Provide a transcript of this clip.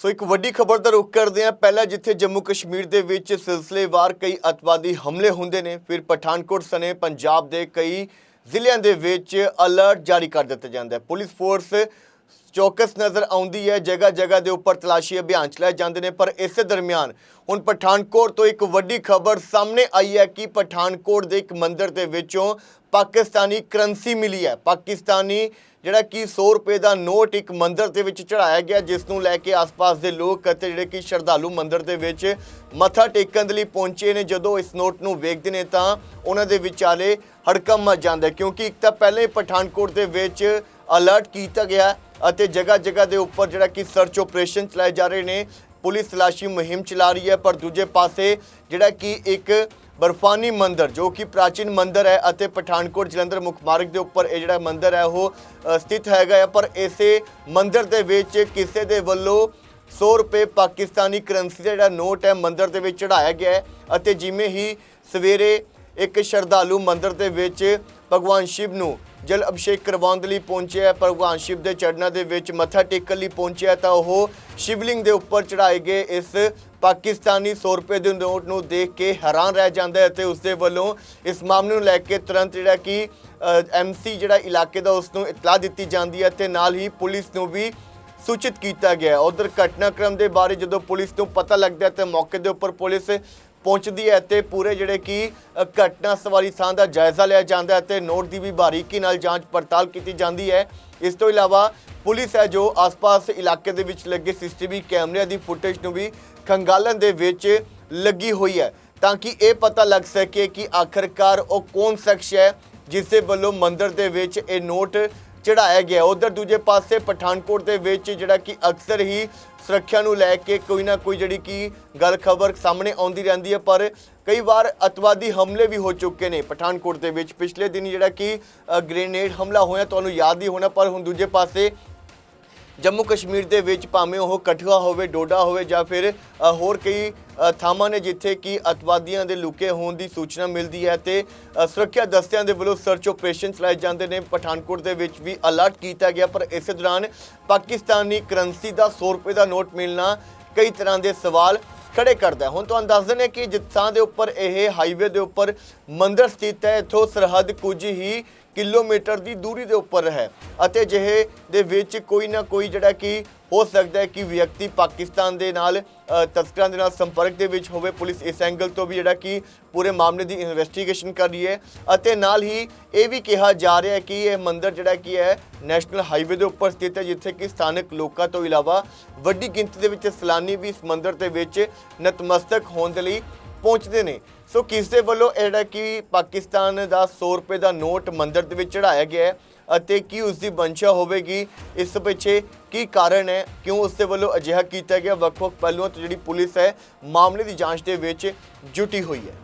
ਸੋ ਇੱਕ ਵੱਡੀ ਖਬਰ ਦਾ ਰੁਖ ਕਰਦੇ ਹਾਂ। ਪਹਿਲਾਂ ਜਿੱਥੇ ਜੰਮੂ ਕਸ਼ਮੀਰ ਦੇ ਵਿੱਚ ਸਿਲਸਿਲੇਵਾਰ ਕਈ ਅਤਵਾਦੀ ਹਮਲੇ ਹੁੰਦੇ ਨੇ, ਫਿਰ ਪਠਾਨਕੋਟ ਸਣੇ ਪੰਜਾਬ ਦੇ ਕਈ ਜ਼ਿਲ੍ਹਿਆਂ ਦੇ ਵਿੱਚ ਅਲਰਟ ਜਾਰੀ ਕਰ ਦਿੱਤਾ ਜਾਂਦਾ ਹੈ। ਪੁਲਿਸ ਫੋਰਸ ਚੌਕਸ ਨਜ਼ਰ ਆਉਂਦੀ ਹੈ ਜਗ੍ਹਾ ਜਗ੍ਹਾ ਦੇ ਉੱਪਰ ਤਲਾਸ਼ੀ ਅਭਿਆਨ ਚਲਾਏ ਜਾਂਦੇ ਨੇ, ਪਰ ਇਸੇ ਦਰਮਿਆਨ ਹੁਣ ਪਠਾਨਕੋਟ ਤੋਂ ਇੱਕ ਵੱਡੀ ਖਬਰ ਸਾਹਮਣੇ ਆਈ ਹੈ ਕਿ ਪਠਾਨਕੋਟ ਦੇ ਇੱਕ ਮੰਦਿਰ ਦੇ ਵਿੱਚੋਂ ਪਾਕਿਸਤਾਨੀ ਕਰੰਸੀ ਮਿਲੀ ਹੈ। ਪਾਕਿਸਤਾਨੀ ਜਿਹੜਾ ਕਿ 100 ਰੁਪਏ ਦਾ ਨੋਟ ਇੱਕ ਮੰਦਿਰ ਦੇ ਵਿੱਚ ਚੜਾਇਆ ਗਿਆ, ਜਿਸ ਨੂੰ ਲੈ ਕੇ ਆਸ-ਪਾਸ ਦੇ ਲੋਕ ਅਤੇ ਜਿਹੜੇ ਕਿ ਸ਼ਰਧਾਲੂ ਮੰਦਿਰ ਦੇ ਵਿੱਚ ਮੱਥਾ ਟੇਕਣ ਦੇ ਲਈ ਪਹੁੰਚੇ ਨੇ। ਜਦੋਂ ਇਸ ਨੋਟ ਨੂੰ ਵੇਖਦੇ ਨੇ ਤਾਂ ਉਹਨਾਂ ਦੇ ਵਿਚਾਲੇ ਹੜਕੰਪ ਮਚ ਜਾਂਦਾ ਕਿਉਂਕਿ ਇੱਕ ਤਾਂ ਪਹਿਲੇ ਹੀ ਪਠਾਨਕੋਟ ਦੇ ਵਿੱਚ ਅਲਰਟ ਕੀਤਾ ਗਿਆ ਅਤੇ ਜਗ੍ਹਾ ਜਗ੍ਹਾ ਦੇ ਉੱਪਰ ਜਿਹੜਾ ਕਿ ਸਰਚ ਆਪਰੇਸ਼ਨ ਚਲਾਏ ਜਾ ਰਹੇ ਨੇ, ਪੁਲਿਸ ਤਲਾਸ਼ੀ ਮੁਹਿੰਮ ਚਲਾ ਰਹੀ ਹੈ, ਪਰ ਦੂਜੇ ਪਾਸੇ ਜਿਹੜਾ ਕਿ ਇੱਕ ਬਰਫਾਨੀ ਮੰਦਿਰ ਜੋ ਕਿ ਪ੍ਰਾਚੀਨ ਮੰਦਿਰ ਹੈ ਅਤੇ ਪਠਾਨਕੋਟ ਜਲੰਧਰ ਮੁੱਖ ਮਾਰਗ ਦੇ ਉੱਪਰ ਇਹ ਜਿਹੜਾ ਮੰਦਿਰ ਹੈ, ਉਹ ਸਥਿਤ ਹੈਗਾ ਹੈ। ਪਰ ਇਸੇ ਮੰਦਿਰ ਦੇ ਵਿੱਚ ਕਿਸੇ ਦੇ ਵੱਲੋਂ 100 ਰੁਪਏ ਪਾਕਿਸਤਾਨੀ ਕਰੰਸੀ ਦਾ ਜਿਹੜਾ ਨੋਟ ਹੈ, ਮੰਦਿਰ ਦੇ ਵਿੱਚ ਚੜਾਇਆ ਗਿਆ ਹੈ ਅਤੇ ਜਿਵੇਂ ਹੀ ਸਵੇਰੇ ਇੱਕ ਸ਼ਰਧਾਲੂ ਮੰਦਿਰ ਦੇ ਵਿੱਚ ਭਗਵਾਨ ਸ਼ਿਵ ਨੂੰ ਜਲ ਅਭਿਸ਼ੇਕ ਕਰਵਾਉਣ ਦੇ ਲਈ ਪਹੁੰਚਿਆ ਭਗਵਾਨ ਸ਼ਿਵ ਦੇ ਚਰਨਾਂ ਦੇ ਵਿੱਚ ਮੱਥਾ ਟੇਕਣ ਲਈ ਪਹੁੰਚਿਆ ਤਾਂ ਉਹ ਸ਼ਿਵਲਿੰਗ ਦੇ ਉੱਪਰ ਚੜਾਏ ਗਏ। ਇਸ ਪਾਕਿਸਤਾਨੀ 100 ਰੁਪਏ ਦੇ ਨੋਟ ਨੂੰ ਦੇਖ ਕੇ ਹੈਰਾਨ ਰਹਿ ਜਾਂਦਾ ਹੈ ਤੇ ਉਸ ਦੇ ਵੱਲੋਂ ਇਸ ਮਾਮਲੇ ਨੂੰ ਲੈ ਕੇ ਤੁਰੰਤ ਜਿਹੜਾ ਕਿ ਐਮਸੀ ਜਿਹੜਾ ਇਲਾਕੇ ਦਾ ਉਸ ਨੂੰ ਇਤਲਾਹ ਦਿੱਤੀ ਜਾਂਦੀ ਹੈ ਤੇ ਨਾਲ ਹੀ ਪੁਲਿਸ ਨੂੰ ਵੀ ਸੂਚਿਤ ਕੀਤਾ ਗਿਆ ਉਧਰ ਘਟਨਾਕ੍ਰਮ ਦੇ ਬਾਰੇ ਜਦੋਂ ਪੁਲਿਸ ਨੂੰ ਪਤਾ ਲੱਗਦਾ ਹੈ ਤੇ ਮੌਕੇ ਦੇ ਉੱਪਰ ਪੁਲਿਸ ਪਹੁੰਚਦੀ ਹੈ ਤੇ ਪੂਰੇ ਜਿਹੜੇ ਕਿ ਘਟਨਾ ਸਵਾਰੀ ਥਾਂ ਦਾ ਜਾਇਜ਼ਾ ਲਿਆ ਜਾਂਦਾ ਹੈ ਤੇ ਨੋਟ ਦੀ ਵੀ ਬਾਰੀਕੀ ਨਾਲ ਜਾਂਚ ਪੜਤਾਲ ਕੀਤੀ ਜਾਂਦੀ ਹੈ। ਇਸ ਤੋਂ ਇਲਾਵਾ ਪੁਲਿਸ ਹੈ ਜੋ ਆਸ-ਪਾਸ ਇਲਾਕੇ ਦੇ ਵਿੱਚ ਲੱਗੇ ਸੀਸੀਟੀਵੀ ਕੈਮਰਿਆਂ ਦੀ ਫੁਟੇਜ ਨੂੰ ਵੀ ਖੰਗਾਲਣ ਦੇ ਵਿੱਚ ਲੱਗੀ ਹੋਈ ਹੈ। ਤਾਂ ਕਿ ਇਹ ਪਤਾ ਲੱਗ ਸਕੇ ਕਿ ਆਖਰਕਾਰ ਉਹ ਕੌਣ ਸ਼ਖਸ ਹੈ, ਜਿਸ ਦੇ ਵੱਲੋਂ ਮੰਦਰ ਦੇ ਵਿੱਚ ਇਹ ਨੋਟ ਚੜਾਇਆ ਗਿਆ। ਉਧਰ ਦੂਜੇ ਪਾਸੇ ਪਠਾਨਕੋਟ ਦੇ ਵਿੱਚ ਜਿਹੜਾ ਕਿ ਅਕਸਰ ਹੀ ਸੁਰੱਖਿਆ ਨੂੰ ਲੈ ਕੇ ਕੋਈ ਨਾ ਕੋਈ ਜਿਹੜੀ ਕਿ ਗੱਲ ਖਬਰ ਸਾਹਮਣੇ ਆਉਂਦੀ ਰਹਿੰਦੀ ਹੈ, ਪਰ ਕਈ ਵਾਰ ਅਤਵਾਦੀ ਹਮਲੇ ਵੀ ਹੋ ਚੁੱਕੇ ਨੇ ਪਠਾਨਕੋਟ ਦੇ ਵਿੱਚ। ਪਿਛਲੇ ਦਿਨ ਜਿਹੜਾ ਕਿ ਗ੍ਰੇਨੇਡ ਹਮਲਾ ਹੋਇਆ, ਤੁਹਾਨੂੰ ਯਾਦ ਹੀ ਹੋਣਾ, ਪਰ ਹੁਣ ਦੂਜੇ ਪਾਸੇ ਜੰਮੂ ਕਸ਼ਮੀਰ ਦੇ ਵਿੱਚ ਭਾਵੇਂ ਉਹ ਕਠੂਆ ਹੋਵੇ, ਡੋਡਾ ਹੋਵੇ ਜਾਂ ਫਿਰ ਹੋਰ ਕਈ ਥਾਵਾਂ ਨੇ ਜਿੱਥੇ ਕਿ ਅਤਵਾਦੀਆਂ ਦੇ ਲੁਕੇ ਹੋਣ ਦੀ ਸੂਚਨਾ ਮਿਲਦੀ ਹੈ ਤੇ ਸੁਰੱਖਿਆ ਦਸਤਿਆਂ ਦੇ ਵੱਲੋਂ ਸਰਚ ਆਪਰੇਸ਼ਨ ਚਲਾਏ ਜਾਂਦੇ ਨੇ। ਪਠਾਨਕੋਟ ਦੇ ਵਿੱਚ ਵੀ ਅਲਰਟ ਕੀਤਾ ਗਿਆ, ਪਰ ਇਸੇ ਦੌਰਾਨ ਪਾਕਿਸਤਾਨੀ ਕਰੰਸੀ ਦਾ 100 ਰੁਪਏ ਦਾ ਨੋਟ ਮਿਲਣਾ ਕਈ ਤਰ੍ਹਾਂ ਦੇ ਸਵਾਲ ਖੜੇ ਕਰਦਾ ਹੁਣ ਤੁਹਾਨੂੰ ਦੱਸ ਦਿੰਦੇ ਕਿ ਜਿਸ ਦੇ ਉੱਪਰ ਇਹ ਹਾਈਵੇ ਦੇ ਉੱਪਰ ਮੰਦਰ ਸਥਿਤ ਹੈ। ਇੱਥੋਂ ਸਰਹੱਦ ਕੁਝ ਹੀ ਕਿਲੋਮੀਟਰ ਦੀ ਦੂਰੀ ਦੇ ਉੱਪਰ ਹੈ। ਅਤੇ ਜਿਹੇ ਦੇ ਵਿੱਚ ਕੋਈ ਨਾ ਕੋਈ ਜਿਹੜਾ ਕਿ ਹੋ ਸਕਦਾ ਹੈ ਕਿ ਵਿਅਕਤੀ ਪਾਕਿਸਤਾਨ ਦੇ ਨਾਲ ਤਸਕਰਾਂ ਦੇ ਨਾਲ ਸੰਪਰਕ ਦੇ ਵਿੱਚ ਹੋਵੇ। ਪੁਲਿਸ ਇਸ ਐਂਗਲ ਤੋਂ ਵੀ ਜਿਹੜਾ ਕਿ ਪੂਰੇ ਮਾਮਲੇ ਦੀ ਇਨਵੈਸਟੀਗੇਸ਼ਨ ਕਰ ਰਹੀ ਹੈ। ਅਤੇ ਨਾਲ ਹੀ ਇਹ ਵੀ ਕਿਹਾ ਜਾ ਰਿਹਾ ਹੈ ਕਿ ਇਹ ਮੰਦਿਰ ਜਿਹੜਾ ਕੀ ਹੈ ਨੈਸ਼ਨਲ ਹਾਈਵੇ ਦੇ ਉੱਪਰ ਸਥਿਤ ਹੈ, ਜਿੱਥੇ ਕਿ ਸਥਾਨਕ ਲੋਕਾਂ ਤੋਂ ਇਲਾਵਾ ਵੱਡੀ ਗਿਣਤੀ ਦੇ ਵਿੱਚ ਸੈਲਾਨੀ ਵੀ ਇਸ ਮੰਦਿਰ ਦੇ ਵਿੱਚ ਨਤਮਸਤਕ ਹੋਣ ਦੇ ਲਈ ਪਹੁੰਚਦੇ ਨੇ। ਸੋ ਕਿਸ ਦੇ ਵੱਲੋਂ ਇਹ ਜਿਹੜਾ ਕਿ ਪਾਕਿਸਤਾਨ ਦਾ 100 ਰੁਪਏ ਦਾ ਨੋਟ ਮੰਦਰ ਦੇ ਵਿੱਚ ਚੜਾਇਆ ਗਿਆ ਹੈ ਅਤੇ ਕੀ ਉਸ ਦੀ ਬੰਸ਼ਾ ਹੋਵੇਗੀ, ਇਸ ਪਿੱਛੇ ਕੀ ਕਾਰਨ ਹੈ, ਕਿਉਂ ਉਸ ਦੇ ਵੱਲੋਂ ਅਜਿਹਾ ਕੀਤਾ ਗਿਆ, ਵੱਖ-ਵੱਖ ਪਹਿਲੂਆਂ ਤੋਂ ਜਿਹੜੀ ਪੁਲਿਸ ਹੈ, ਮਾਮਲੇ ਦੀ ਜਾਂਚ ਦੇ ਵਿੱਚ ਜੁਟੀ ਹੋਈ ਹੈ।